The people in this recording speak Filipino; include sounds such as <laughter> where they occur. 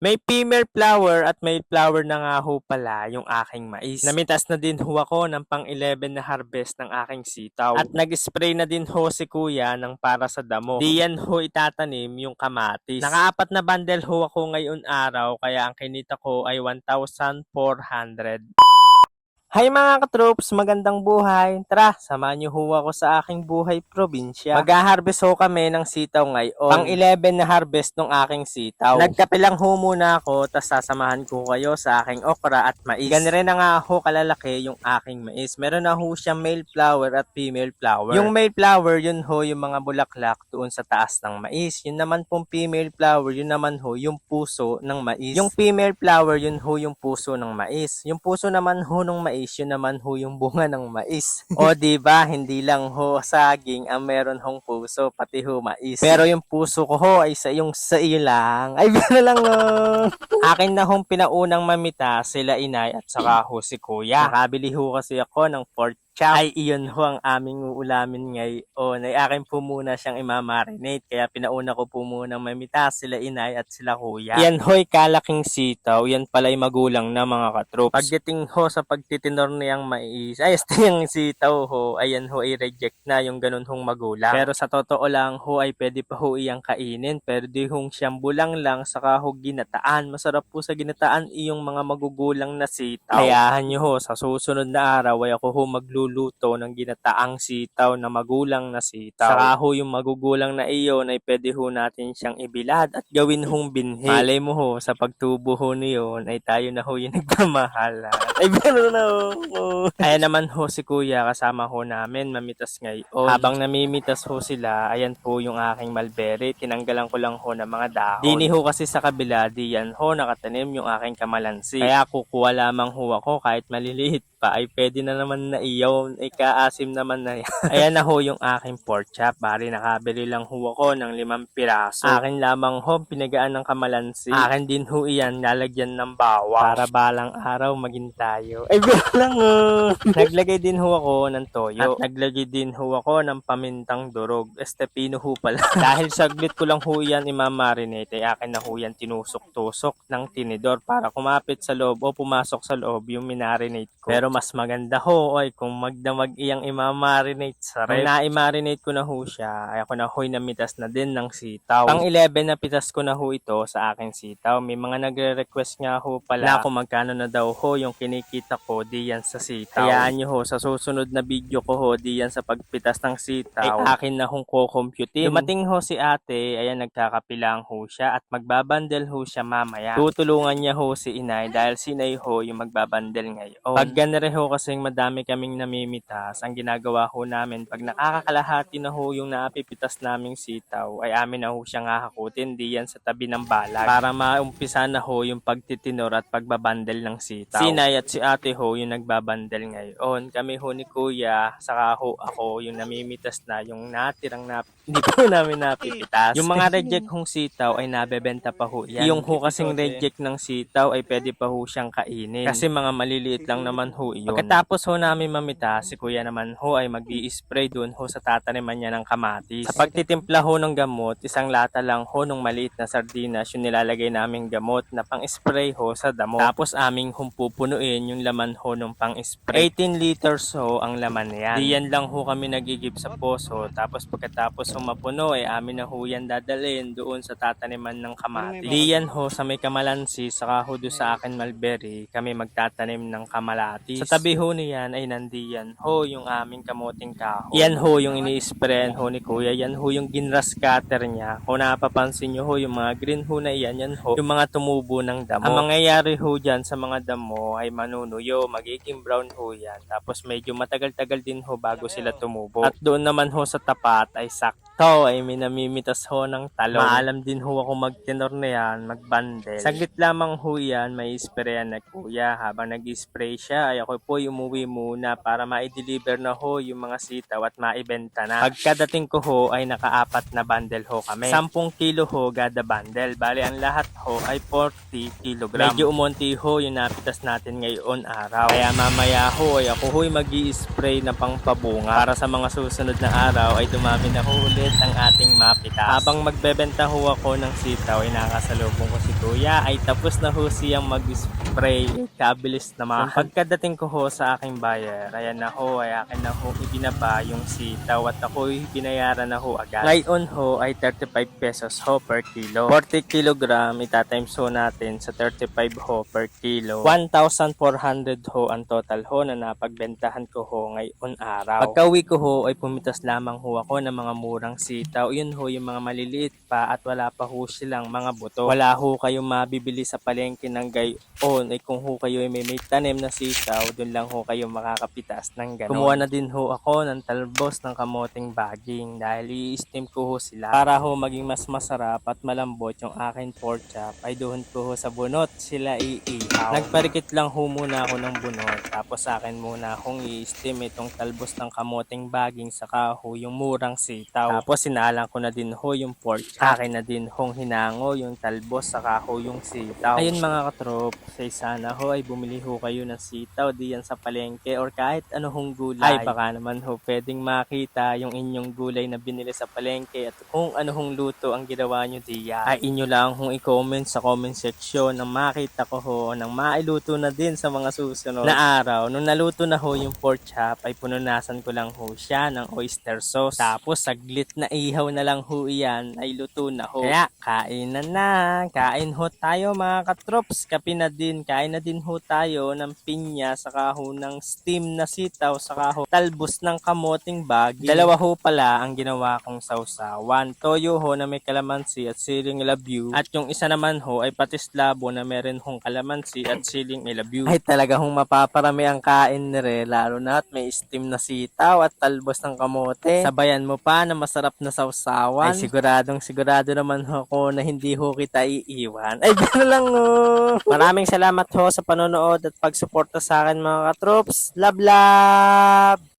May female flower at may flower na nga ho pala yung aking mais. Namitas na din ho ako ng pang 11 na harvest ng aking sitaw. At nag-spray na din ho si kuya ng para sa damo. Di yan ho itatanim yung kamatis. Nakaapat na bundle ho ako ngayon araw kaya ang kinita ko ay 1,400. Hi mga katroops, magandang buhay. Tara, samahan niyo ho ako sa aking buhay probinsya. Mag-harvest ho kami ng sitaw ngayon. Pang 11 na harvest ng aking sitaw. Nagkape lang ho muna ako, tas sasamahan ko kayo sa aking okra at mais. Ganun rin na nga ho kalalaki yung aking mais. Meron na ho siyang male flower at female flower. Yung male flower, yun ho yung mga bulaklak doon sa taas ng mais. Yun naman pong female flower, yun naman ho yung puso ng mais. Yung female flower, yun ho yung puso ng mais. Yung puso naman ho ng mais, mais, yun naman ho yung bunga ng mais. <laughs> o di ba hindi lang ho saging ang meron hong puso, pati ho mais. Pero yung puso ko ho ay sa iyong sa iyo lang. Ay, <laughs> biro lang ho. Akin na hong pinaunang mamita sila inay at saka ho si kuya. Nakabili ho kasi ako ng 14 Chow. Ay iyon ho ang aming uulamin ngayon. Ay akin po muna siyang imamarinate. Kaya pinauna ko po muna mamita sila inay at sila kuya. Yan ho'y kalaking sitaw. Yan pala'y magulang na mga katrops. Pagdating ho sa pagtitinor niyang mais. Ay, <laughs> este yung sitaw ho. Ayan ho ay reject na yung ganun hong magulang. Pero sa totoo lang ho ay pwede pa ho iyang kainin. Pero di hong siyang bulang lang saka ho ginataan. Masarap po sa ginataan iyong mga magugulang na sitaw. Kayahan niyo ho sa susunod na araw ay ako ho magluluto ng ginataang sitaw na magulang na sitaw. Saka ho yung magugulang na iyon ay pwede ho natin siyang ibilad at gawin hong binhi. Malay mo ho, sa pagtubo ho niyon ay tayo na ho yung <laughs> nagmamahala. Ay, meron na ho. Ayan naman ho si kuya kasama ho namin mamitas ngayon. Habang namimitas ho sila, ayan po yung aking mulberry. Tinanggalan ko lang ho ng mga dahon. Dini ho kasi sa kabila, di yan ho nakatanim yung aking kamalansi. Kaya kukuha lamang ho ako kahit maliliit pa ay pwede na naman na iyaw, ay kaasim naman na yan. <laughs> Ayan na ho yung aking pork chop. Bari nakabili lang ho ako ng limang piraso. Akin lamang ho, pinagaan ng kamalansi. Akin din ho iyan, lalagyan ng bawang. Para balang araw maging tayo. Ay, <laughs> lang oh. Naglagay din ho ako ng toyo. At naglagay din ho ako ng pamintang durog. Estepino ho pala. <laughs> Dahil saglit ko lang ho yan imamarinate, ay akin na ho yan tinusok-tusok ng tinidor para kumapit sa loob o pumasok sa loob yung minarinate ko. Pero mas maganda ho ay kung magdamag iyang imamarinate sa ref. Kung na-marinate ko na ho siya, ay ako na ho'y namitas na din ng sitaw. Pang 11 na pitas ko na ho ito sa aking sitaw. May mga nagre-request nga ho pala na kung magkano na daw ho yung kinikita ko diyan sa sitaw. Hayaan nyo ho, sa susunod na video ko ho diyan sa pagpitas ng sitaw, ay akin na hong kukomputin. Dumating ho si ate, ayan nagkakapilang ho siya at magbabandel ho siya mamaya. Tutulungan niya ho si inay dahil si inay ho yung magbabandel ngayon. Pag ganun rin ho kasing madami kaming namimitas, ang ginagawa ho namin, pag nakakalahati na ho yung naapipitas naming sitaw, ay amin na ho siyang hahakutin diyan sa tabi ng balag para maumpisa na ho yung pagtitinor at pagbabandel ng sitaw. Si inay at si ate ho yung nagbabandel ngayon. Kami ho ni kuya, saka ho ako yung namimitas na yung natirang na <laughs> hindi po namin napipitas. Yung mga reject hong sitaw ay nabebenta pa ho yan. Yung ho kasing reject ng sitaw ay pwede pa ho siyang kainin. Kasi mga maliliit lang naman ho iyon. Pagkatapos ho namin mamita, si kuya naman ho ay mag spray dun ho sa tataniman niya ng kamatis. Sa pagtitimpla ho ng gamot, isang lata lang ho ng maliit na sardinas yung nilalagay naming gamot na pang-spray ho sa damo. Tapos aming hong pupunuin yung laman ho ng pang-spray. 18 liters ho ang laman niyan. Diyan lang ho kami nagigib sa poso. Tapos pagkatapos ho mapuno, ay amin na ho yan dadalhin doon sa tataniman ng kamatis. Diyan ho sa may kamalansi, saka ho doon sa akin mulberry, kami magtatanim ng kamalatis. Sa tabi ho niyan ay nandiyan ho yung aming kamuting kahoy. Yan ho yung ini-sprayan ho ni kuya. Yan ho yung ginras cutter niya. Kung napapansin nyo ho, yung mga green ho na yan, yan ho, yung mga tumubo ng damo. Ang mangyayari ho dyan sa mga damo ay manunuyo, magiging brown ho yan. Tapos medyo matagal-tagal din ho bago sila tumubo. At doon naman ho sa tapat ay sakto ay may namimitas ho ng talong. Maalam din ho ako magtenor na yan, magbandel. Saglit lamang ho yan, may sprayan na kuya. Habang nag-spray siya, ay ako po umuwi muna para ma-deliver na ho yung mga sitaw at maibenta na. Pagkadating ko ho ay nakaapat na bundle ho kami. 10 kilo ho gada bundle. Bali ang lahat ho ay 40 kilogram. Medyo umonti ho yung napitas natin ngayon araw. Kaya mamaya ho ay ako ho'y mag spray na pangpabunga para sa mga susunod na araw ay dumami na ho ulit ang ating mapitas. Habang magbebenta ho ako ng sitaw, ay nakasalubong ko si kuya, ay tapos na ho siyang mag-spray. Kabilis naman. <laughs> Pagkadating ko ho sa aking buyer, ayan na ho, ay akin na ho ibinaba yung sitaw at ako'y binayaran na ho agad. Ngayon ho ay 35 pesos ho per kilo. 40 kilogram, itatimes ho natin sa 35 ho per kilo. 1,400 ho ang total ho na napagbentahan ko ho ngayon araw. Pagka uwi ko ho ay pumitas lamang ho ako ng mga murang sitaw. Yun ho yung mga maliliit pa at wala pa ho silang mga buto. Wala ho kayong mabibili sa palengke ng gayon. Ay kung ho kayo ay may, may tanim na sitaw, dun lang ho kayo makakapitas ng ganon. Kumuha na din ho ako ng talbos ng kamoting baging dahil i-steam ko ho sila para ho maging mas masarap at malambot yung akin pork chop ay doon ko ho sa bunot sila iihaw. Nagparikit lang ho muna ako ng bunot tapos sa akin muna akong i-steam itong talbos ng kamoting baging saka ho yung murang sitaw. Tapos sinalang ko na din ho yung pork chop. Akin na din hong hinango yung talbos saka ho yung sitaw. Ayun mga katrop, say sana ho ay bumili ho kayo ng sitaw diyan sa palengke or kahit ano hong gulay. Ay baka naman ho pwedeng makita yung inyong gulay na binili sa palengke at kung ano hong luto ang ginawa nyo diyan. Ay inyo lang hong i-comment sa comment section nang makita ko ho nang mailuto na din sa mga susunod na araw. Nung naluto na ho yung pork chop ay pununasan ko lang ho siya ng oyster sauce. Tapos saglit na ihaw na lang ho iyan ay luto na ho. Kaya kain na na. Kain ho tayo mga katrops. Kape na din. Kain na din ho tayo ng pinya saka ho ng steam na sitaw saka ho talbos ng kamoting bagi. Dalawa ho pala ang ginawa kong sausawan. Toyo ho na may kalamansi at siling ilabyu. At yung isa naman ho ay patis labo na meron hong kalamansi at siling ilabyu. Ay talaga hong mapaparami ang kain ni Re, lalo na at may steam na sitaw at talbos ng kamote. Sabayan mo pa na masarap na sausawan. Ay siguradong sigurado naman ho ako na hindi ho kita iiwan. Ay <laughs> gano'n lang ho. Maraming salamat ho sa panonood at pagsuporta sa akin mga katrops. Love love!